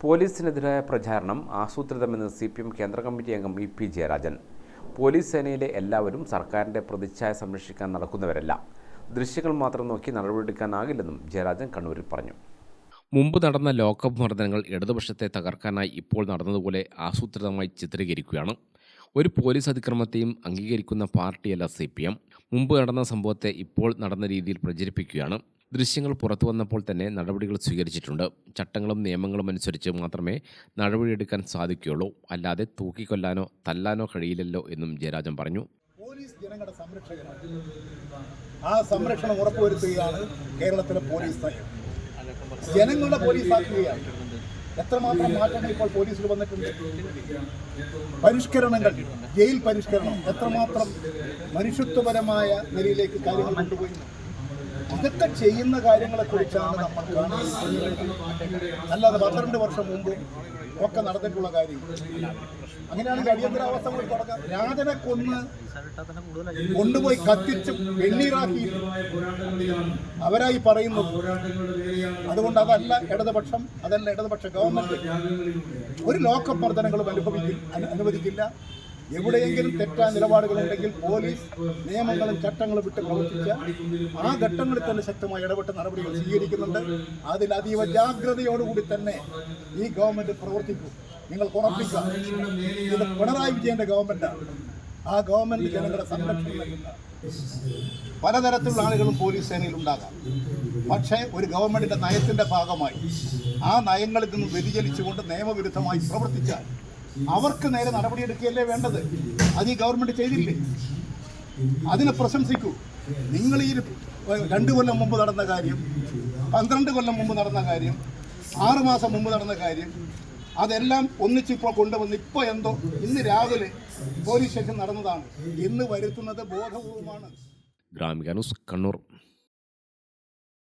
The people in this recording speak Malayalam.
പോലീസിനെതിരായ പ്രചാരണം ആസൂത്രിതമെന്ന് സി പി എം കേന്ദ്ര കമ്മിറ്റി അംഗം ഇ പി ജയരാജൻ. പോലീസ് സേനയിലെ എല്ലാവരും സർക്കാരിന്റെ പ്രതിച്ഛായ സംരക്ഷിക്കാൻ നടക്കുന്നവരല്ല. ദൃശ്യങ്ങൾ മാത്രം നോക്കി നടപടിയെടുക്കാനാകില്ലെന്നും ജയരാജൻ കണ്ണൂരിൽ പറഞ്ഞു. മുമ്പ് നടന്ന ലോക്കപ്പ് മർദ്ദനങ്ങൾ ഇടതുപക്ഷത്തെ തകർക്കാനായി ഇപ്പോൾ നടന്നതുപോലെ ആസൂത്രിതമായി ചിത്രീകരിക്കുകയാണ്. ഒരു പോലീസ് അതിക്രമത്തെയും അംഗീകരിക്കുന്ന പാർട്ടിയല്ല സി പി എം മുമ്പ് നടന്ന സംഭവത്തെ ഇപ്പോൾ നടന്ന രീതിയിൽ പ്രചരിപ്പിക്കുകയാണ്. ദൃശ്യങ്ങൾ പുറത്തു വന്നപ്പോൾ തന്നെ നടപടികൾ സ്വീകരിച്ചിട്ടുണ്ട്. ചട്ടങ്ങളും നിയമങ്ങളും അനുസരിച്ച് മാത്രമേ നടപടിയെടുക്കാൻ സാധിക്കുകയുള്ളൂ. അല്ലാതെ തൂക്കിക്കൊല്ലാനോ തല്ലാനോ കഴിയില്ലല്ലോ എന്നും ജയരാജൻ പറഞ്ഞു. പോലീസ് ജനങ്ങളുടെ സംരക്ഷകനാണ്. ആ സംരക്ഷണം ഉറപ്പുവരുത്തുകയാണ് കേരളത്തിലെ പോലീസ് നയം ജനങ്ങളുടെ പോലീസ് ആക്കുകയാണ്. എത്രമാത്രം മാറ്റങ്ങൾ ഇപ്പോൾ പോലീസിൽ വന്നിട്ടുണ്ട്? പരിഷ്കരണങ്ങൾ ജയിൽ പരിഷ്കരണം എത്രമാത്രം മനുഷ്യത്വപരമായ നിലയിലേക്ക് കാര്യങ്ങൾ കൊണ്ടുപോയി? ഇതൊക്കെ ചെയ്യുന്ന കാര്യങ്ങളെക്കുറിച്ചാണ് നമ്മൾ കാണുന്നത്. അല്ലാതെ പന്ത്രണ്ട് വർഷം മുമ്പ് ഒക്കെ നടന്നിട്ടുള്ള കാര്യം. അങ്ങനെയാണെങ്കിൽ അടിയന്തരാവസ്ഥ കൂടി തുടങ്ങാം രാജനെ കൊന്ന് കൊണ്ടുപോയി കത്തിച്ച് വെണ്ണീറാക്കി. അവരായി പറയുന്നു അതുകൊണ്ട് അതല്ല ഇടതുപക്ഷം അതല്ല ഇടതുപക്ഷ ഗവൺമെന്റ്. ഒരു ലോക്കപ്പ് മർദ്ദനങ്ങളും അനുഭവിക്കും അനുവദിക്കില്ല. എവിടെയെങ്കിലും തെറ്റായ നിലപാടുകളുണ്ടെങ്കിൽ പോലീസ് നിയമങ്ങളും ചട്ടങ്ങളും വിട്ട് പ്രവർത്തിച്ച ആ ഘട്ടങ്ങളിൽ തന്നെ ശക്തമായി ഇടപെട്ട നടപടികൾ സ്വീകരിക്കുന്നുണ്ട്. അതിൽ അതീവ ജാഗ്രതയോടുകൂടി തന്നെ ഈ ഗവൺമെന്റ് പ്രവർത്തിക്കും. നിങ്ങൾ ഉറപ്പിക്കുക. ഇത് പിണറായി വിജയന്റെ ഗവൺമെന്റാണ് ആ ഗവൺമെന്റ് ജനങ്ങളുടെ സംരക്ഷണം പലതരത്തിലുള്ള ആളുകളും പോലീസ് സേനയിൽ ഉണ്ടാകാം. പക്ഷേ ഒരു ഗവൺമെന്റിന്റെ നയത്തിന്റെ ഭാഗമായി ആ നയങ്ങളിൽ നിന്ന് വ്യതിചലിച്ചുകൊണ്ട് നിയമവിരുദ്ധമായി പ്രവർത്തിച്ചാൽ അവർക്ക് നേരെ നടപടിയെടുക്കുകയല്ലേ വേണ്ടത്? അത് ഈ ഗവൺമെന്റ് ചെയ്തില്ലേ? അതിനെ പ്രശംസിക്കൂ. നിങ്ങൾ ഈ രണ്ട് കൊല്ലം മുമ്പ് നടന്ന കാര്യം പന്ത്രണ്ട് കൊല്ലം മുമ്പ് നടന്ന കാര്യം ആറ് മാസം മുമ്പ് നടന്ന കാര്യം അതെല്ലാം ഒന്നിച്ചിപ്പോൾ കൊണ്ടുവന്ന് ഇപ്പോൾ എന്തോ ഇന്ന് രാവിലെ പോലീസ് സ്റ്റേഷൻ നടന്നതാണ്. ഇന്ന് വരുത്തുന്നത് ബോധപൂർവമാണ്. ഗ്രാമിക ന്യൂസ് കണ്ണൂർ.